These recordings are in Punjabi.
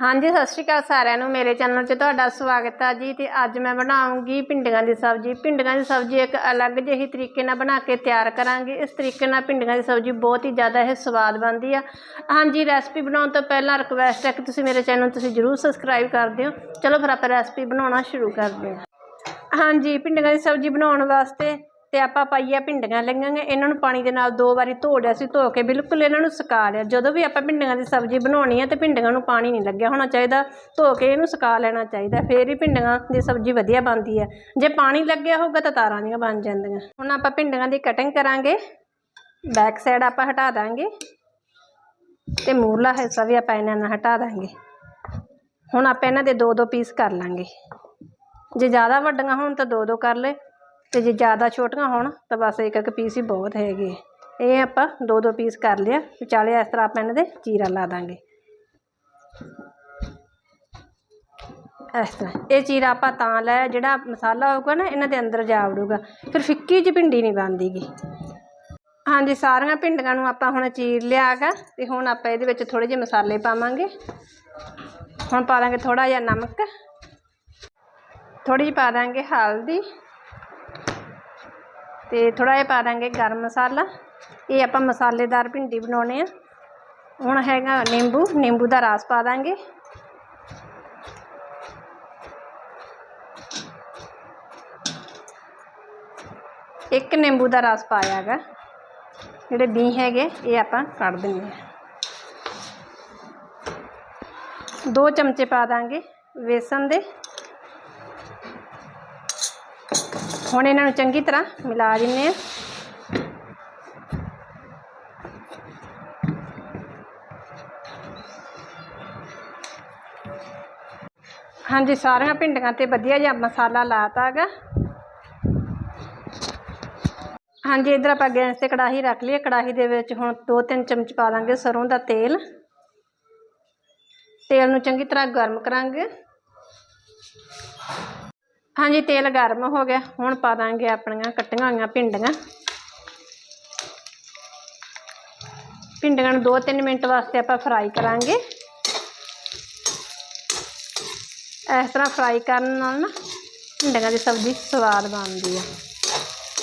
ਹਾਂਜੀ, ਸਤਿ ਸ਼੍ਰੀ ਅਕਾਲ ਸਾਰਿਆਂ ਨੂੰ। ਮੇਰੇ ਚੈਨਲ 'ਚ ਤੁਹਾਡਾ ਸਵਾਗਤ ਹੈ ਜੀ ਤੇ ਅੱਜ ਮੈਂ ਬਣਾਉਂਗੀ ਭਿੰਡੀਆਂ ਦੀ ਸਬਜ਼ੀ। ਭਿੰਡੀਆਂ ਦੀ ਸਬਜ਼ੀ ਇੱਕ ਅਲੱਗ ਜਿਹੀ ਤਰੀਕੇ ਨਾਲ ਬਣਾ ਕੇ ਤਿਆਰ ਕਰਾਂਗੇ। ਇਸ ਤਰੀਕੇ ਨਾਲ ਭਿੰਡੀਆਂ ਦੀ ਸਬਜ਼ੀ ਬਹੁਤ ਹੀ ਜ਼ਿਆਦਾ ਇਹ ਸਵਾਦ ਬਣਦੀ ਆ। ਹਾਂਜੀ, ਰੈਸਪੀ ਬਣਾਉਣ ਤੋਂ ਪਹਿਲਾਂ ਰਿਕਵੈਸਟ ਹੈ ਕਿ ਤੁਸੀਂ ਮੇਰੇ ਚੈਨਲ ਨੂੰ ਤੁਸੀਂ ਜਰੂਰ ਸਬਸਕ੍ਰਾਈਬ ਕਰ ਦਿਓ। ਚਲੋ ਫਿਰ ਆਪਾਂ ਰੈਸਪੀ ਬਣਾਉਣਾ ਸ਼ੁਰੂ ਕਰਦੇ ਹਾਂ। ਹਾਂਜੀ, ਭਿੰਡੀਆਂ ਦੀ ਸਬਜ਼ੀ ਬਣਾਉਣ ਵਾਸਤੇ ਅਤੇ ਆਪਾਂ ਪਾਈਆ ਭਿੰਡੀਆਂ ਲਈਆਂਗੇ ਇਹਨਾਂ ਨੂੰ ਪਾਣੀ ਦੇ ਨਾਲ ਦੋ ਵਾਰੀ ਧੋ ਲਿਆ ਸੀ, ਧੋ ਕੇ ਬਿਲਕੁਲ ਇਹਨਾਂ ਨੂੰ ਸੁਕਾ ਲਿਆ। ਜਦੋਂ ਵੀ ਆਪਾਂ ਭਿੰਡੀਆਂ ਦੀ ਸਬਜ਼ੀ ਬਣਾਉਣੀ ਹੈ ਤਾਂ ਭਿੰਡੀਆਂ ਨੂੰ ਪਾਣੀ ਨਹੀਂ ਲੱਗਿਆ ਹੋਣਾ ਚਾਹੀਦਾ, ਧੋ ਕੇ ਇਹਨੂੰ ਸੁਕਾ ਲੈਣਾ ਚਾਹੀਦਾ, ਫਿਰ ਹੀ ਭਿੰਡੀਆਂ ਦੀ ਸਬਜ਼ੀ ਵਧੀਆ ਬਣਦੀ ਹੈ ਜੇ ਪਾਣੀ ਲੱਗਿਆ ਹੋਊਗਾ ਤਾਂ ਤਾਰਾਂ ਦੀਆਂ ਬਣ ਜਾਂਦੀਆਂ। ਹੁਣ ਆਪਾਂ ਭਿੰਡੀਆਂ ਦੀ ਕਟਿੰਗ ਕਰਾਂਗੇ ਬੈਕ ਸਾਈਡ ਆਪਾਂ ਹਟਾ ਦਾਂਗੇ ਤੇ ਮੂਰਲਾ ਹਿੱਸਾ ਵੀ ਆਪਾਂ ਇਹਨਾਂ ਨਾਲ ਹਟਾ ਦਾਂਗੇ। ਹੁਣ ਆਪਾਂ ਇਹਨਾਂ ਦੇ ਦੋ ਦੋ ਪੀਸ ਕਰ ਲਾਂਗੇ। ਜੇ ਜ਼ਿਆਦਾ ਵੱਡੀਆਂ ਹੋਣ ਤਾਂ ਦੋ ਦੋ ਕਰ ਲੈ ਤੇ ਜੇ ਜ਼ਿਆਦਾ ਛੋਟੀਆਂ ਹੋਣ ਤਾਂ ਬਸ ਇੱਕ ਇੱਕ ਪੀਸ ਹੀ ਬਹੁਤ ਹੈਗੇ ਇਹ ਆਪਾਂ ਦੋ ਦੋ ਪੀਸ ਕਰ ਲਿਆ। ਵਿਚਾਲੇ ਇਸ ਤਰ੍ਹਾਂ ਆਪਾਂ ਇਹਨਾਂ ਦੇ ਚੀਰਾ ਲਾ ਦਾਂਗੇ। ਇਸ ਤਰ੍ਹਾਂ। ਇਹ ਚੀਰਾ ਆਪਾਂ ਤਾਂ ਲੈ ਜਿਹੜਾ ਮਸਾਲਾ ਹੋਊਗਾ ਨਾ, ਇਹਨਾਂ ਦੇ ਅੰਦਰ ਜਾ ਵੜੂਗਾ। ਫਿਰ ਫਿੱਕੀ ਜਿਹੀ ਭਿੰਡੀ ਨਹੀਂ ਬਣਦੀਗੀ। ਹਾਂਜੀ, ਸਾਰੀਆਂ ਭਿੰਡੀਆਂ ਨੂੰ ਆਪਾਂ ਹੁਣ ਚੀਰ ਲਿਆ ਗਾ ਤੇ ਹੁਣ ਆਪਾਂ ਇਹਦੇ ਵਿੱਚ ਥੋੜੇ ਜਿਹੇ ਮਸਾਲੇ ਪਾਵਾਂਗੇ। ਹੁਣ ਪਾ ਦਾਂਗੇ ਥੋੜਾ ਜਿਹਾ ਨਮਕ। ਥੋੜੀ ਜਿਹੀ ਪਾ ਦਾਂਗੇ ਹਲਦੀ। ਤੇ ਥੋੜਾ ਜਿਹਾ ਪਾ ਦਾਂਗੇ ਗਰਮ ਮਸਾਲਾ ਇਹ ਆਪਾਂ ਮਸਾਲੇਦਾਰ ਭਿੰਡੀ ਬਣਾਉਣੇ ਆ ਹੁਣ ਹੈਗਾ ਨਿੰਬੂ ਨਿੰਬੂ ਦਾ ਰਸ ਪਾ ਦਾਂਗੇ ਇੱਕ ਨਿੰਬੂ ਦਾ ਰਸ ਪਾਇਆ ਹੈਗਾ ਜਿਹੜੇ ਬੀ ਹੈਗੇ ਇਹ ਆਪਾਂ ਕੱਢ ਦਿੰਦੇ ਆ ਦੋ ਚਮਚੇ ਪਾ ਦਾਂਗੇ ਵੇਸਣ ਦੇ ਹੁਣ ਇਹਨਾਂ ਨੂੰ ਚੰਗੀ ਤਰ੍ਹਾਂ ਮਿਲਾ ਦਿੰਨੇ ਆ ਹਾਂਜੀ ਸਾਰੀਆਂ ਭਿੰਡੀਆਂ ਤੇ ਵਧੀਆ ਜਿਹਾ ਮਸਾਲਾ ਲਾਤਾ ਹੈਗਾ ਹਾਂਜੀ ਇਧਰ ਆਪਾਂ ਗੈਸ ਤੇ ਕੜਾਹੀ ਰੱਖ ਲਈ ਕੜਾਹੀ ਦੇ ਵਿੱਚ ਹੁਣ 2-3 ਚਮਚ ਪਾ ਦਾਂਗੇ ਸਰੋਂ ਦਾ ਤੇਲ ਤੇਲ ਨੂੰ ਚੰਗੀ ਤਰ੍ਹਾਂ ਗਰਮ ਕਰਾਂਗੇ ਹਾਂਜੀ, ਤੇਲ ਗਰਮ ਹੋ ਗਿਆ। ਹੁਣ ਪਾ ਦਾਂਗੇ ਆਪਣੀਆਂ ਕੱਟੀਆਂ ਹੋਈਆਂ ਭਿੰਡੀਆਂ। ਭਿੰਡੀਆਂ ਨੂੰ 2-3 ਮਿੰਟ ਵਾਸਤੇ ਆਪਾਂ ਫਰਾਈ ਕਰਾਂਗੇ। ਇਸ ਤਰ੍ਹਾਂ ਫਰਾਈ ਕਰਨ ਨਾਲ ਨਾ ਭਿੰਡੀਆਂ ਦੀ ਸਬਜ਼ੀ ਸਵਾਦ ਬਣਦੀ ਆ।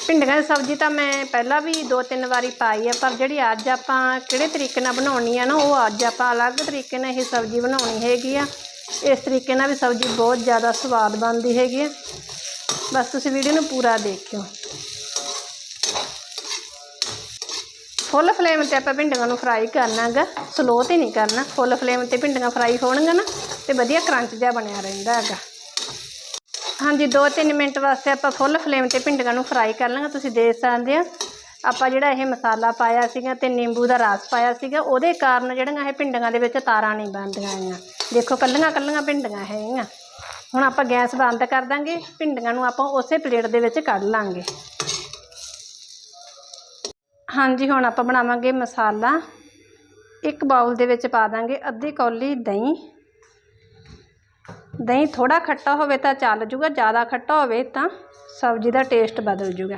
ਭਿੰਡੀਆਂ ਦੀ ਸਬਜ਼ੀ ਤਾਂ ਮੈਂ ਪਹਿਲਾਂ ਵੀ ਦੋ ਤਿੰਨ ਵਾਰੀ ਪਾਈ ਆ, ਪਰ ਜਿਹੜੀ ਅੱਜ ਆਪਾਂ ਕਿਹੜੇ ਤਰੀਕੇ ਨਾਲ ਬਣਾਉਣੀ ਆ ਨਾ, ਉਹ ਅੱਜ ਆਪਾਂ ਅਲੱਗ ਤਰੀਕੇ ਨਾਲ ਇਹ ਸਬਜ਼ੀ ਬਣਾਉਣੀ ਹੈਗੀ ਆ। ਇਸ ਤਰੀਕੇ ਨਾਲ ਵੀ ਸਬਜ਼ੀ ਬਹੁਤ ਜ਼ਿਆਦਾ ਸਵਾਦ ਬਣਦੀ ਹੈਗੀ ਆ। ਬਸ ਤੁਸੀਂ ਵੀਡੀਓ ਨੂੰ ਪੂਰਾ ਦੇਖਿਓ। ਫੁੱਲ ਫਲੇਮ ਤੇ ਆਪਾਂ ਭਿੰਡੀਆਂ ਨੂੰ ਫਰਾਈ ਕਰਨਾਗਾ। ਸਲੋ ਤੇ ਨਹੀਂ ਕਰਨਾ। ਫੁੱਲ ਫਲੇਮ ਤੇ ਭਿੰਡੀਆਂ ਫਰਾਈ ਹੋਣਗੀਆਂ ਨਾ, ਤੇ ਵਧੀਆ ਕਰੰਚ ਜਿਹਾ ਬਣਿਆ ਰਹਿੰਦਾ ਹੈਗਾ। ਹਾਂਜੀ 2-3 ਮਿੰਟ ਵਾਸਤੇ ਆਪਾਂ ਫੁੱਲ ਫਲੇਮ ਤੇ ਭਿੰਡੀਆਂ ਨੂੰ ਫਰਾਈ ਕਰ ਲਾਂਗੇ। ਤੁਸੀਂ ਦੇਖ ਸਕਦੇ ਆ। ਆਪਾਂ ਜਿਹੜਾ ਇਹ ਮਸਾਲਾ ਪਾਇਆ ਸੀਗਾ ਤੇ ਨਿੰਬੂ ਦਾ ਰਸ ਪਾਇਆ ਸੀਗਾ, ਉਹਦੇ ਕਾਰਨ ਜਿਹੜੀਆਂ ਇਹ ਭਿੰਡੀਆਂ ਦੇ ਵਿੱਚ ਤਾਰਾਂ ਨਹੀਂ ਬਣਦੀਆਂ ਹੈਗੀਆਂ। ਦੇਖੋ, ਕੱਲੀਆਂ ਕੱਲੀਆਂ ਭਿੰਡੀਆਂ ਹੈਗੀਆਂ। ਹੁਣ ਆਪਾਂ ਗੈਸ ਬੰਦ ਕਰ ਦਾਂਗੇ, ਭਿੰਡੀਆਂ ਨੂੰ ਆਪਾਂ ਉਸੇ ਪਲੇਟ ਦੇ ਵਿੱਚ ਕੱਢ ਲਾਂਗੇ। ਹਾਂਜੀ, ਹੁਣ ਆਪਾਂ ਬਣਾਵਾਂਗੇ ਮਸਾਲਾ। ਇੱਕ ਬਾਉਲ ਦੇ ਵਿੱਚ ਪਾ ਦਾਂਗੇ ਅੱਧੀ ਕੌਲੀ ਦਹੀਂ। ਦਹੀਂ ਥੋੜਾ ਖੱਟਾ ਹੋਵੇ ਤਾਂ ਚੱਲ ਜੂਗਾ, ਜ਼ਿਆਦਾ ਖੱਟਾ ਹੋਵੇ ਤਾਂ ਸਬਜ਼ੀ ਦਾ ਟੇਸਟ ਬਦਲ ਜੂਗਾ।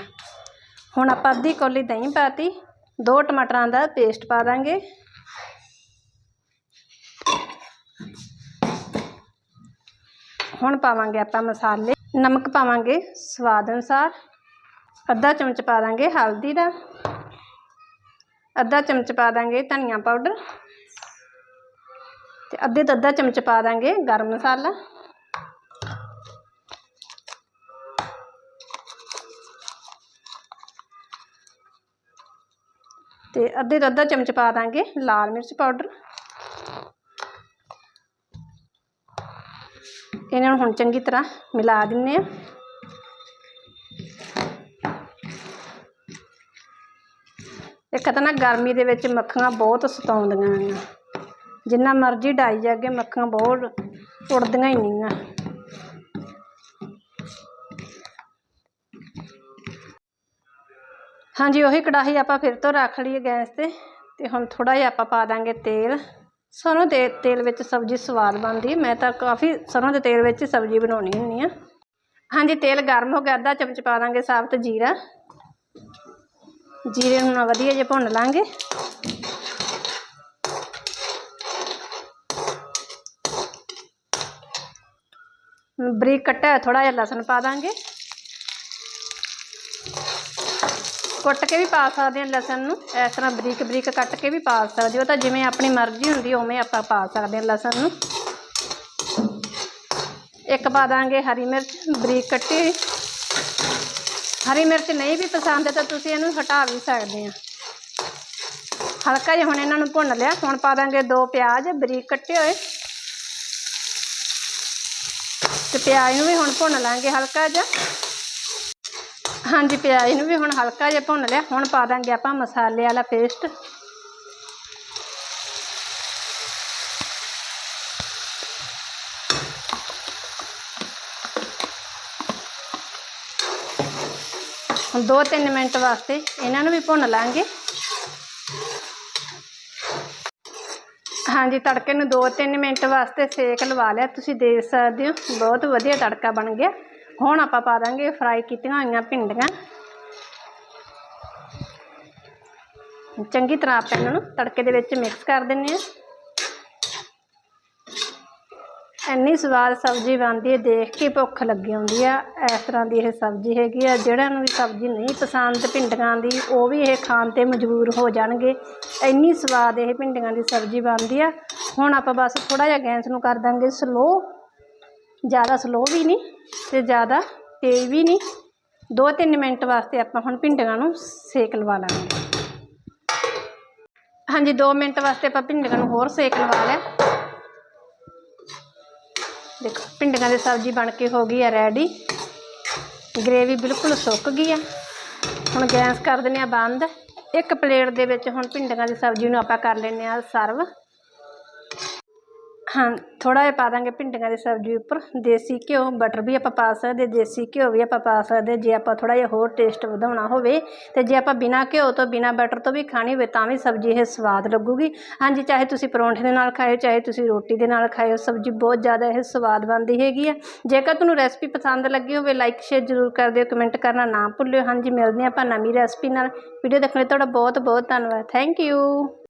ਹੁਣ ਆਪਾਂ ਅੱਧੀ ਕੌਲੀ ਦਹੀਂ ਪਾਤੀ, ਦੋ ਟਮਾਟਰਾਂ ਦਾ ਪੇਸਟ ਪਾ ਦਾਂਗੇ। ਹੁਣ ਪਾਵਾਂਗੇ ਆਪਾਂ ਮਸਾਲੇ। ਨਮਕ ਪਾਵਾਂਗੇ ਸਵਾਦ ਅਨੁਸਾਰ। ਅੱਧਾ ਚਮਚ ਪਾ ਦਾਂਗੇ ਹਲਦੀ ਦਾ। ਅੱਧਾ ਚਮਚ ਪਾ ਦਾਂਗੇ ਧਨੀਆ ਪਾਊਡਰ। ਤੇ ਅੱਧੇ ਤੋਂ ਅੱਧਾ ਚਮਚ ਪਾ ਦਾਂਗੇ ਗਰਮ ਮਸਾਲਾ। ਤੇ ਅੱਧੇ ਤੋਂ ਅੱਧਾ ਚਮਚ ਪਾ ਦਾਂਗੇ ਲਾਲ ਮਿਰਚ ਪਾਊਡਰ। ਇਹਨਾਂ ਨੂੰ ਹੁਣ ਚੰਗੀ ਤਰ੍ਹਾਂ ਮਿਲਾ ਦਿੰਨੇ ਆ। ਇੱਕ ਤਾਂ ਨਾ ਗਰਮੀ ਦੇ ਵਿੱਚ ਮੱਖੀਆਂ ਬਹੁਤ ਸਤਾਉਂਦੀਆਂ ਆ ਜਿੰਨਾ ਮਰਜ਼ੀ ਡਾਈ ਜਾਗੇ, ਮੱਖੀਆਂ ਬਹੁਤ ਉੜਦੀਆਂ ਹੀ ਨਹੀਂ ਆ। ਹਾਂਜੀ, ਉਹੀ ਕੜਾਹੀ ਆਪਾਂ ਫਿਰ ਤੋਂ ਰੱਖ ਲਈਏ ਗੈਸ ਤੇ ਤੇ ਹੁਣ ਥੋੜਾ ਜਿਹਾ ਆਪਾਂ ਪਾ ਦਾਂਗੇ ਤੇਲ। ਸਰੋਂ ਦੇ ਤੇਲ ਵਿੱਚ ਸਬਜ਼ੀ ਸਵਾਦ ਬਣਦੀ ਮੈਂ ਤਾਂ ਕਾਫੀ ਸਰੋਂ ਦੇ ਤੇਲ ਵਿੱਚ ਸਬਜ਼ੀ ਬਣਾਉਣੀ ਹੁੰਦੀ ਆ ਹਾਂਜੀ, ਤੇਲ ਗਰਮ ਹੋ ਗਿਆ। ਅੱਧਾ ਚਮਚ ਪਾ ਦਾਂਗੇ ਸਾਬਤ ਜੀਰਾ। ਜੀਰੇ ਨੂੰ ਵਧੀਆ ਜਿਹਾ ਭੁੰਨ ਲਾਂਗੇ। ਬਰੀਕ ਕੱਟਿਆ ਥੋੜਾ ਜਿਹਾ ਲਸਣ ਪਾ ਦਾਂਗੇ। ਕੁੱਟ ਕੇ ਵੀ ਪਾ ਸਕਦੇ ਹਾਂ ਲਸਣ ਨੂੰ। ਇਸ ਤਰ੍ਹਾਂ ਬਰੀਕ ਬਰੀਕ ਕੱਟ ਕੇ ਵੀ ਪਾ ਸਕਦੇ ਹੋ। ਤਾਂ ਜਿਵੇਂ ਆਪਣੀ ਮਰਜ਼ੀ ਹੁੰਦੀ, ਉਵੇਂ ਆਪਾਂ ਪਾ ਸਕਦੇ ਹਾਂ ਲਸਣ ਨੂੰ। ਇੱਕ ਪਾ ਦਾਂਗੇ ਹਰੀ ਮਿਰਚ, ਬਰੀਕ ਕੱਟੀ ਹੋਈ। ਹਰੀ ਮਿਰਚ ਨਹੀਂ ਵੀ ਪਸੰਦ, ਤਾਂ ਤੁਸੀਂ ਇਹਨੂੰ ਹਟਾ ਵੀ ਸਕਦੇ ਆ ਹਲਕਾ ਜਿਹਾ ਹੁਣ ਇਹਨਾਂ ਨੂੰ ਭੁੰਨ ਲਿਆ। ਹੁਣ ਪਾ ਦਾਂਗੇ ਦੋ ਪਿਆਜ਼, ਬਰੀਕ ਕੱਟੇ ਹੋਏ। ਤੇ ਪਿਆਜ਼ ਨੂੰ ਵੀ ਹੁਣ ਭੁੰਨ ਲਾਂਗੇ ਹਲਕਾ ਜਿਹਾ। ਹਾਂਜੀ, ਪਿਆਜ਼ ਨੂੰ ਵੀ ਹੁਣ ਹਲਕਾ ਜਿਹਾ ਭੁੰਨ ਲਿਆ। ਹੁਣ ਪਾ ਦਾਂਗੇ ਆਪਾਂ ਮਸਾਲੇ ਵਾਲਾ ਪੇਸਟ ਹੁਣ 2-3 ਮਿੰਟ ਵਾਸਤੇ ਇਹਨਾਂ ਨੂੰ ਵੀ ਭੁੰਨ ਲਾਂਗੇ। ਹਾਂਜੀ, ਤੜਕੇ ਨੂੰ 2-3 ਮਿੰਟ ਵਾਸਤੇ ਸੇਕ ਲਵਾ ਲਿਆ। ਤੁਸੀਂ ਦੇਖ ਸਕਦੇ ਹੋ, ਬਹੁਤ ਵਧੀਆ ਤੜਕਾ ਬਣ ਗਿਆ। ਹੁਣ ਆਪਾਂ ਪਾ ਦਾਂਗੇ ਫਰਾਈ ਕੀਤੀਆਂ ਹੋਈਆਂ ਭਿੰਡੀਆਂ। ਚੰਗੀ ਤਰ੍ਹਾਂ ਆਪਾਂ ਇਹਨਾਂ ਨੂੰ ਤੜਕੇ ਦੇ ਵਿੱਚ ਮਿਕਸ ਕਰ ਦਿੰਨੇ ਆ ਇੰਨੀ ਸਵਾਦ ਸਬਜ਼ੀ ਬਣਦੀ ਹੈ, ਦੇਖ ਕੇ ਭੁੱਖ ਲੱਗੀ ਆਉਂਦੀ ਆ। ਇਸ ਤਰ੍ਹਾਂ ਦੀ ਇਹ ਸਬਜ਼ੀ ਹੈਗੀ ਆ, ਜਿਹੜਿਆਂ ਨੂੰ ਵੀ ਸਬਜ਼ੀ ਨਹੀਂ ਪਸੰਦ, ਭਿੰਡੀਆਂ ਦੀ, ਉਹ ਵੀ ਇਹ ਖਾਣ ਤੇ ਮਜਬੂਰ ਹੋ ਜਾਣਗੇ। ਇੰਨੀ ਸਵਾਦ ਇਹ ਭਿੰਡੀਆਂ ਦੀ ਸਬਜ਼ੀ ਬਣਦੀ ਆ। ਹੁਣ ਆਪਾਂ ਬਸ ਥੋੜਾ ਜਿਹਾ ਗੈਸ ਨੂੰ ਕਰ ਦਾਂਗੇ ਸਲੋ ਜ਼ਿਆਦਾ ਸਲੋ ਵੀ ਨਹੀਂ ਤੇ ਜ਼ਿਆਦਾ ਤੇਜ਼ ਵੀ ਨਹੀਂ। 2-3 ਮਿੰਟ ਵਾਸਤੇ ਆਪਾਂ ਹੁਣ ਭਿੰਡੀਆਂ ਨੂੰ ਸੇਕ ਲਵਾ ਲਾਂਗੇ। ਹਾਂਜੀ 2 ਮਿੰਟ ਵਾਸਤੇ ਆਪਾਂ ਭਿੰਡੀਆਂ ਨੂੰ ਹੋਰ ਸੇਕ ਲਵਾ ਲਿਆ। ਦੇਖੋ, ਭਿੰਡੀਆਂ ਦੀ ਸਬਜ਼ੀ ਬਣ ਕੇ ਹੋ ਗਈ ਹੈ ਰੈਡੀ ਗ੍ਰੇਵੀ ਬਿਲਕੁਲ ਸੁੱਕ ਗਈ ਆ। ਹੁਣ ਗੈਸ ਕਰ ਦਿੰਦੇ ਆ ਬੰਦ। ਇੱਕ ਪਲੇਟ ਦੇ ਵਿੱਚ ਹੁਣ ਭਿੰਡੀਆਂ ਦੀ ਸਬਜ਼ੀ ਨੂੰ ਆਪਾਂ ਕਰ ਲੈਂਦੇ ਆ ਸਰਵ ਹਾਂ ਥੋੜਾ ਜਿਹਾ ਪਾ ਦਾਂਗੇ ਭਿੰਡੀਆਂ ਦੀ ਸਬਜ਼ੀ ਉੱਪਰ, ਦੇਸੀ ਘਿਓ ਬਟਰ ਵੀ ਆਪਾਂ ਪਾ ਸਕਦੇ, ਦੇਸੀ ਘਿਓ ਵੀ ਆਪਾਂ ਪਾ ਸਕਦੇ, ਜੇ ਆਪਾਂ ਥੋੜਾ ਜਿਹਾ ਹੋਰ ਟੇਸਟ ਵਧਾਉਣਾ ਹੋਵੇ, ਤੇ ਜੇ ਆਪਾਂ ਬਿਨਾ ਘਿਓ ਤੋਂ, ਬਿਨਾ ਬਟਰ ਤੋਂ ਵੀ ਖਾਣੀ ਹੋਵੇ, ਤਾਂ ਵੀ ਸਬਜ਼ੀ ਇਹ ਸਵਾਦ ਲੱਗੂਗੀ। ਹਾਂਜੀ, ਚਾਹੇ ਤੁਸੀਂ ਪਰੌਂਠੇ ਦੇ ਨਾਲ ਖਾਓ ਚਾਹੇ ਤੁਸੀਂ ਰੋਟੀ ਦੇ ਨਾਲ ਖਾਇਓ, ਸਬਜ਼ੀ ਬਹੁਤ ਜ਼ਿਆਦਾ ਇਹ ਸਵਾਦ ਬਣਦੀ ਹੈਗੀ ਆ। ਜੇਕਰ ਤੁਹਾਨੂੰ ਰੈਸਪੀ ਪਸੰਦ ਲੱਗੀ ਹੋਵੇ ਲਾਈਕ ਸ਼ੇਅਰ ਜ਼ਰੂਰ ਕਰ ਦਿਓ ਕਮੈਂਟ ਕਰਨਾ ਨਾ ਭੁੱਲਿਓ। ਹਾਂਜੀ, ਮਿਲਦੇ ਹਾਂ ਆਪਾਂ ਨਵੀਂ ਰੈਸਪੀ ਨਾਲ। ਵੀਡੀਓ ਦੇਖਣ ਲਈ ਤੁਹਾਡਾ ਬਹੁਤ ਬਹੁਤ ਧੰਨਵਾਦ। Thank you